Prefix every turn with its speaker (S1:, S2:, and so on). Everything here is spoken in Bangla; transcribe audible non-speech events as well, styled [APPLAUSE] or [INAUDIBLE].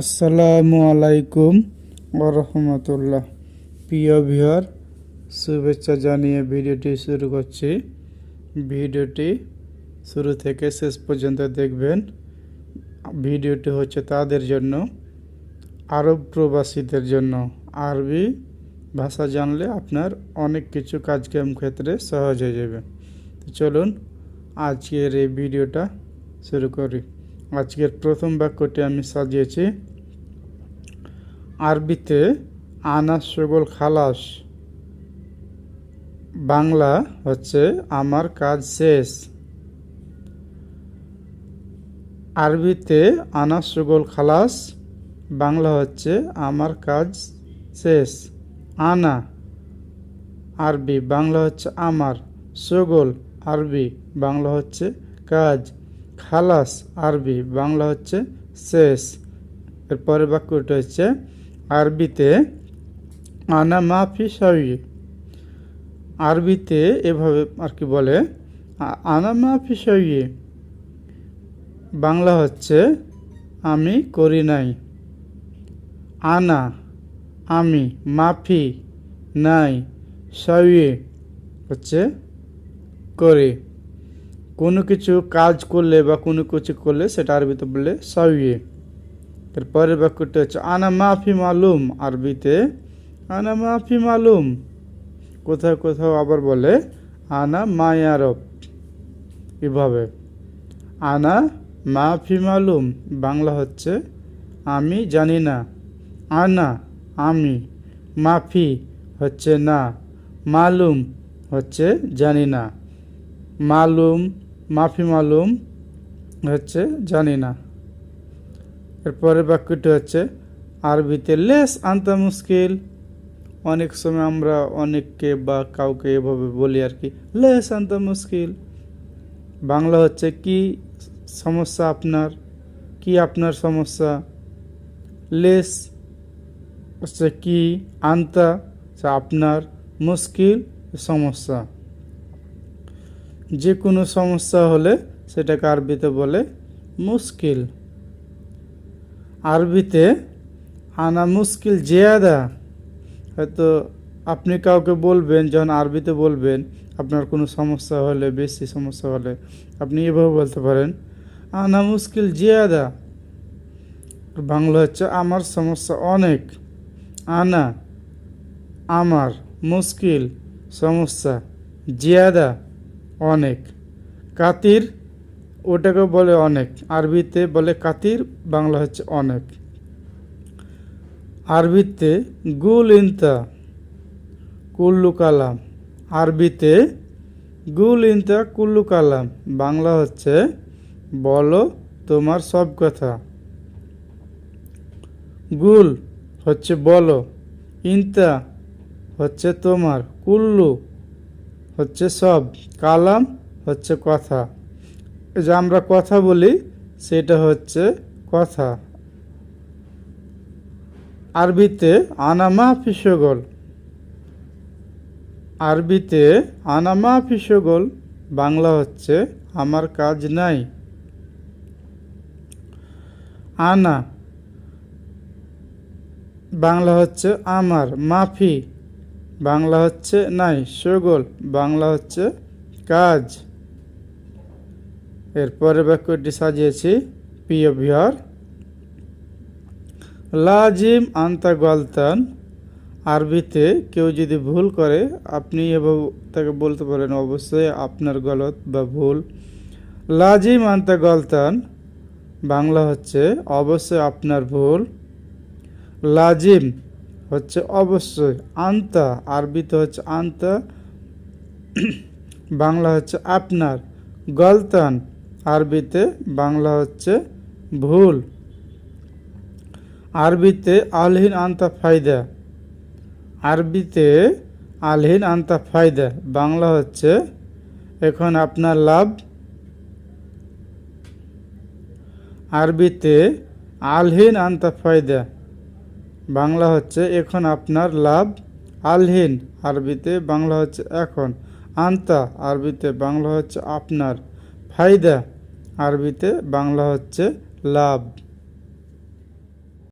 S1: আসসালামু আলাইকুম রহমতুল্লাহ। প্রিয় ভিউয়ার, শুভেচ্ছা জানিয়ে ভিডিওটি শুরু করছি। ভিডিওটি শুরু থেকে শেষ পর্যন্ত দেখবেন। ভিডিওটি হচ্ছে তাদের জন্য, আরব প্রবাসীদের জন্য। আরবি ভাষা জানলে আপনার অনেক কিছু কাজকর্ম ক্ষেত্রে সহজ হয়ে যাবে। চলুন আজকের এই ভিডিওটা শুরু করি। আজকের প্রথম বাক্যটি আমি সাজিয়েছি। আরবিতে আনাস সগোল খালাস। বাংলা হচ্ছে আমার কাজ শেষ। আরবিতে আনাস সগোল খালাস, বাংলা হচ্ছে আমার কাজ শেষ। আনা, আরবি, বাংলা হচ্ছে আমার। সগোল, আরবি, বাংলা হচ্ছে কাজ। খালাস আরবি, বাংলা হচ্ছে শেষ। এরপরে বাক্যটা হচ্ছে আরবিতে, আনা মাফি সাবি আরবিতে এভাবে আর কি বলে, আনা মাফি সাবি বাংলা হচ্ছে, আমি করি নাই। আনা, আমি মাফি নাই। সাবি হচ্ছে, করি। কোনো কিছু কাজ করলে বা কোনো কিছু করলে সেটা আরবিতে বললে সাউয়ে এর পরের বাক্যটা হচ্ছে, আনা মাফি মালুম আরবিতে। আনা মাফি মালুম কোথাও কোথাও আবার বলে, আনা মায়ারব এভাবে। আনা মাফি মালুম বাংলা হচ্ছে, আমি জানি না আনা আমি মাফি হচ্ছে, না মালুম হচ্ছে, জানি না মালুম, মাফি মালুম হচ্ছে জানি না। এরপরের বাক্যটি হচ্ছে, আরবিতে লেস আনতা মুশকিল অনেক সময় আমরা অনেককে বা কাউকে এভাবে বলি আর কি, লেস আনতা মুশকিল বাংলা হচ্ছে, কি সমস্যা আপনার? কি আপনার সমস্যা? লেস হচ্ছে, কি আনতা? আপনার মুশকিল সমস্যা যে কোনো সমস্যা হলে সেটাকে আরবিতে বলে মুশকিল। আরবিতে, আনা মুশকিল জিয়াদা। হয়তো আপনি কাউকে বলবেন, যখন আরবিতে বলবেন, আপনার কোনো সমস্যা হলে, বেশি সমস্যা হলে, আপনি এভাবে বলতে পারেন, আনা মুশকিল জিয়াদা। বাংলা হচ্ছে, আমার সমস্যা অনেক। আনা, আমার মুশকিল সমস্যা জিয়াদা। অনেক। কাতির ওটাকে বলে অনেক। আরবিতে বলে কাতির, বাংলা হচ্ছে অনেক। আরবিতে গুল ইন্তা কুল্লু কালাম। আরবিতে গুল ইনতা কুল্লু কালাম। বাংলা হচ্ছে বলো তোমার সব কথা। গুল হচ্ছে বলো, ইনতা হচ্ছে তোমার, কুল্লু হচ্ছে সব। কালাম হচ্ছে কথা। যে আমরা কথা বলি, সেটা হচ্ছে কথা। আরবিতে আনামা ফিসগল আরবিতে আনামা ফিসগল বাংলা হচ্ছে আমার কাজ নাই। আনা। বাংলা হচ্ছে আমার, মাফি। বাংলা হচ্ছে নাই, সগোল। বাংলা হচ্ছে কাজ। এরপরে বাক্যটি সাজিয়েছি, প্রিয় বিহার। লাজিম আন্তা গলতান, আরবিতে কেউ যদি ভুল করে, আপনি এভাবে তাকে বলতে পারেন, অবশ্যই আপনার গলত বা ভুল। লাজিম আন্তা গলতান, বাংলা হচ্ছে, অবশ্যই আপনার ভুল। লাজিম হচ্ছে অবশ্যই আন্তা, আরবিতে হচ্ছে আন্তা, [CLEARS THROAT] বাংলা হচ্ছে আপনার, গলতান, আরবিতে বাংলা হচ্ছে ভুল, আরবিতে আলহীন আন্তা ফায়দা, আরবিতে আলহীন আন্তা ফায়দা, বাংলা হচ্ছে এখন আপনার লাভ, আরবিতে আলহীন আন্তা ফায়দা বাংলা হচ্ছে এখন আপনার লাভ, আলহিন, আরবিতে বাংলা হচ্ছে এখন, আন্তা, আরবিতে বাংলা হচ্ছে আপনার, ফায়দা, আরবিতে বাংলা হচ্ছে লাভ।